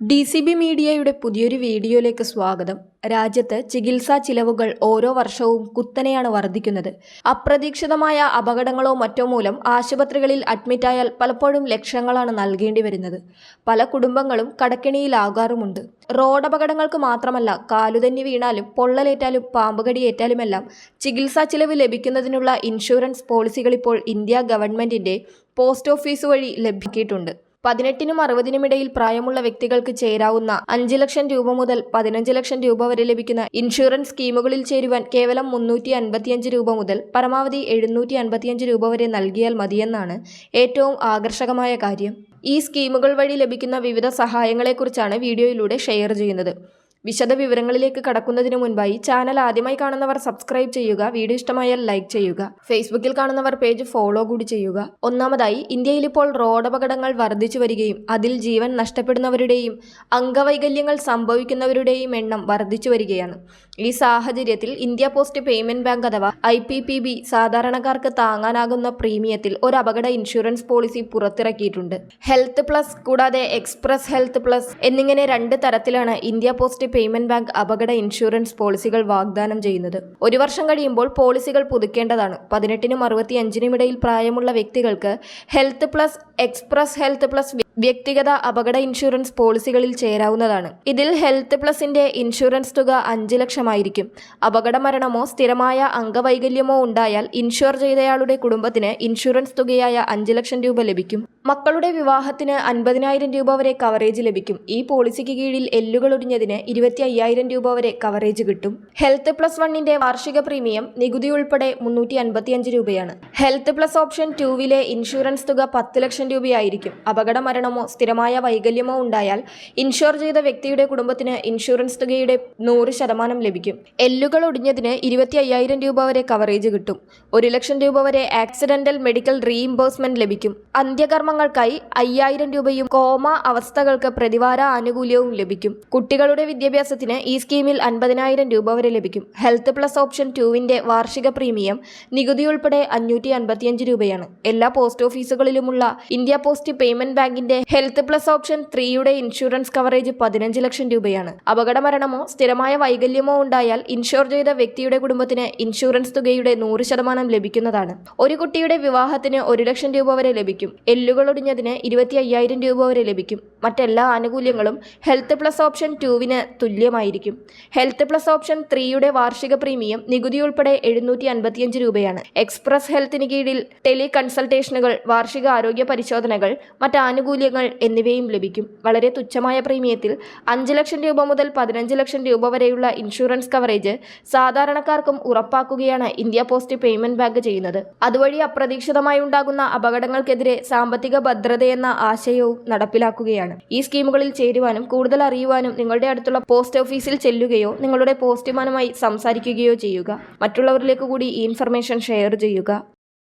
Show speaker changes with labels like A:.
A: D C B മീഡിയയുടെ പുതിയൊരു വീഡിയോയിലേക്ക് സ്വാഗതം. രാജ്യത്ത് ചികിത്സാ ചിലവുകൾ ഓരോ വർഷവും കുത്തനെയാണ് വർദ്ധിക്കുന്നത്. അപ്രതീക്ഷിതമായ അപകടങ്ങളോ മറ്റോ മൂലം ആശുപത്രികളിൽ അഡ്മിറ്റായാൽ പലപ്പോഴും ലക്ഷങ്ങളാണ് നൽകേണ്ടി വരുന്നത്. പല കുടുംബങ്ങളും കടക്കിണിയിലാകാറുമുണ്ട്. റോഡപകടങ്ങൾക്ക് മാത്രമല്ല കാലുതന്നി വീണാലും പൊള്ളലേറ്റാലും പാമ്പുകടിയേറ്റാലുമെല്ലാം ചികിത്സാ ചിലവ് ലഭിക്കുന്നതിനുള്ള ഇൻഷുറൻസ് പോളിസികൾ ഇപ്പോൾ ഇന്ത്യ ഗവൺമെന്റിന്റെ പോസ്റ്റ് ഓഫീസ് വഴി ലഭിക്കിയിട്ടുണ്ട് പതിനെട്ടിനും അറുപതിനും ഇടയിൽ പ്രായമുള്ള വ്യക്തികൾക്ക് ചേരാവുന്ന അഞ്ച് ലക്ഷം രൂപ മുതൽ പതിനഞ്ച് ലക്ഷം രൂപ വരെ ലഭിക്കുന്ന ഇൻഷുറൻസ് സ്കീമുകളിൽ ചേരുവാൻ കേവലം മുന്നൂറ്റി അൻപത്തിയഞ്ച് രൂപ മുതൽ പരമാവധി എഴുന്നൂറ്റി അൻപത്തിയഞ്ച് രൂപ വരെ നൽകിയാൽ മതിയെന്നാണ് ഏറ്റവും ആകർഷകമായ കാര്യം. ഈ സ്കീമുകൾ വഴി ലഭിക്കുന്ന വിവിധ സഹായങ്ങളെക്കുറിച്ചാണ് വീഡിയോയിലൂടെ ഷെയർ ചെയ്യുന്നത്. വിശദ കടക്കുന്നതിനു കടക്കുന്നതിന് മുൻപായി ചാനൽ ആദ്യമായി കാണുന്നവർ സബ്സ്ക്രൈബ് ചെയ്യുക വീഡിയോ ഇഷ്ടമായാൽ ലൈക്ക് ചെയ്യുക ഫേസ്ബുക്കിൽ കാണുന്നവർ പേജ് ഫോളോ കൂടി ചെയ്യുക. ഒന്നാമതായി ഇന്ത്യയിൽ ഇപ്പോൾ റോഡപകടങ്ങൾ വർദ്ധിച്ചു വരികയും അതിൽ ജീവൻ നഷ്ടപ്പെടുന്നവരുടെയും അംഗവൈകല്യങ്ങൾ സംഭവിക്കുന്നവരുടെയും എണ്ണം വർദ്ധിച്ചു വരികയാണ്. ഈ സാഹചര്യത്തിൽ ഇന്ത്യ പോസ്റ്റ് പേയ്മെന്റ് ബാങ്ക് അഥവാ ഐ പി പി ബി സാധാരണക്കാർക്ക് താങ്ങാനാകുന്ന പ്രീമിയത്തിൽ ഒരു അപകട ഇൻഷുറൻസ് പോളിസി പുറത്തിറക്കിയിട്ടുണ്ട്. ഹെൽത്ത് പ്ലസ് കൂടാതെ എക്സ്പ്രസ് ഹെൽത്ത് പ്ലസ് എന്നിങ്ങനെ രണ്ട് തരത്തിലാണ് ഇന്ത്യ പോസ്റ്റ് പേയ്മെന്റ് ബാങ്ക് അപകട ഇൻഷുറൻസ് പോളിസികൾ വാഗ്ദാനം ചെയ്യുന്നത്. ഒരു വർഷം കഴിയുമ്പോൾ പോളിസികൾ പുതുക്കേണ്ടതാണ്. പതിനെട്ടിനും അറുപത്തിയഞ്ചിനും ഇടയിൽ പ്രായമുള്ള വ്യക്തികൾക്ക് health plus express health plus വ്യക്തിഗത അപകട ഇൻഷുറൻസ് പോളിസികളിൽ ചേരാവുന്നതാണ്. ഇതിൽ ഹെൽത്ത് പ്ലസിന്റെ ഇൻഷുറൻസ് തുക അഞ്ച് ലക്ഷമായിരിക്കും. അപകട മരണമോ സ്ഥിരമായ അംഗവൈകല്യമോ ഉണ്ടായാൽ ഇൻഷുർ ചെയ്തയാളുടെ കുടുംബത്തിന് ഇൻഷുറൻസ് തുകയായ അഞ്ച് ലക്ഷം രൂപ ലഭിക്കും. മക്കളുടെ വിവാഹത്തിന് അൻപതിനായിരം രൂപ വരെ കവറേജ് ലഭിക്കും. ഈ പോളിസിക്ക് കീഴിൽ എല്ലുകൾ ഒടിഞ്ഞതിന് ഇരുപത്തി അയ്യായിരം രൂപ വരെ കവറേജ് കിട്ടും. ഹെൽത്ത് പ്ലസ് വണ്ണിന്റെ വാർഷിക പ്രീമിയം നികുതി ഉൾപ്പെടെ മുന്നൂറ്റി അൻപത്തിയഞ്ച് രൂപയാണ്. ഹെൽത്ത് പ്ലസ് ഓപ്ഷൻ ടൂവിലെ ഇൻഷുറൻസ് തുക പത്ത് ലക്ഷം രൂപയായിരിക്കും. അപകട മരണമോ സ്ഥിരമായ വൈകല്യമോ ഉണ്ടായാൽ ഇൻഷുർ ചെയ്ത വ്യക്തിയുടെ കുടുംബത്തിന് ഇൻഷുറൻസ് തുകയുടെ നൂറ് ശതമാനം ലഭിക്കും. എല്ലുകൾ ഒടിഞ്ഞതിന് ഇരുപത്തി അയ്യായിരം രൂപ വരെ കവറേജ് കിട്ടും. ഒരു ലക്ഷം രൂപ വരെ ആക്സിഡന്റൽ മെഡിക്കൽ റീഇംബേഴ്സ്മെന്റ് ലഭിക്കും. അന്ത്യകർമ്മങ്ങൾക്കായി അയ്യായിരം രൂപയും കോമ അവസ്ഥകൾക്ക് പ്രതിവാര ആനുകൂല്യവും ലഭിക്കും. കുട്ടികളുടെ വിദ്യാഭ്യാസത്തിന് ഈ സ്കീമിൽ അൻപതിനായിരം രൂപ വരെ ലഭിക്കും. ഹെൽത്ത് പ്ലസ് ഓപ്ഷൻ ടൂവിന്റെ വാർഷിക പ്രീമിയം നികുതി ഉൾപ്പെടെ അഞ്ഞൂറ്റി അൻപത്തിയഞ്ച് രൂപയാണ്. എല്ലാ പോസ്റ്റ് ഓഫീസുകളിലുമുള്ള ഇന്ത്യ പോസ്റ്റ് പേയ്മെന്റ് ബാങ്കിന്റെ ഹെൽത്ത് പ്ലസ് ഓപ്ഷൻ ത്രീയുടെ ഇൻഷുറൻസ് കവറേജ് പതിനഞ്ച് ലക്ഷം രൂപയാണ്. അപകടമരണമോ സ്ഥിരമായ വൈകല്യമോ ഉണ്ടായാൽ ഇൻഷുർ ചെയ്ത വ്യക്തിയുടെ കുടുംബത്തിന് ഇൻഷുറൻസ് തുകയുടെ നൂറ് ശതമാനം ലഭിക്കുന്നതാണ്. ഒരു കുട്ടിയുടെ വിവാഹത്തിന് ഒരു ലക്ഷം രൂപ വരെ ലഭിക്കും. എല്ലുകൾ ഒടിഞ്ഞതിന് ഇരുപത്തി അയ്യായിരം രൂപ വരെ ലഭിക്കും. മറ്റെല്ലാ ആനുകൂല്യങ്ങളും ഹെൽത്ത് പ്ലസ് ഓപ്ഷൻ ടൂവിന് തുല്യമായിരിക്കും. ഹെൽത്ത് പ്ലസ് ഓപ്ഷൻ ത്രീയുടെ വാർഷിക പ്രീമിയം നികുതി ഉൾപ്പെടെ എഴുന്നൂറ്റി അൻപത്തിയഞ്ച് രൂപയാണ് എക്സ്പ്രസ് ഹെൽത്തിന് കീഴിൽ ടെലി കൺസൾട്ടേഷനുകൾ വാർഷിക ആരോഗ്യ പരിശോധനകൾ മറ്റ് ആനുകൂല്യങ്ങൾ എന്നിവയും ലഭിക്കും. വളരെ തുച്ഛമായ പ്രീമിയത്തിൽ അഞ്ച് ലക്ഷം രൂപ മുതൽ പതിനഞ്ച് ലക്ഷം രൂപ വരെയുള്ള ഇൻഷുറൻസ് കവറേജ് സാധാരണക്കാർക്കും ഉറപ്പാക്കുകയാണ് ഇന്ത്യ പോസ്റ്റ് പേയ്മെന്റ് ബാങ്ക് ചെയ്യുന്നത്. അതുവഴി അപ്രതീക്ഷിതമായി ഉണ്ടാകുന്ന അപകടങ്ങൾക്കെതിരെ സാമ്പത്തിക ഭദ്രതയെന്ന ആശയവും നടപ്പിലാക്കുകയാണ്. ഈ സ്കീമുകളിൽ ചേരുവാനും കൂടുതൽ അറിയുവാനും നിങ്ങളുടെ അടുത്തുള്ള പോസ്റ്റ് ഓഫീസിൽ ചെല്ലുകയോ നിങ്ങളുടെ പോസ്റ്റ്മാനുമായി സംസാരിക്കുകയോ ചെയ്യുക. മറ്റുള്ളവരിലേക്ക് കൂടി ഈ ഇൻഫർമേഷൻ ഷെയർ ചെയ്യുക.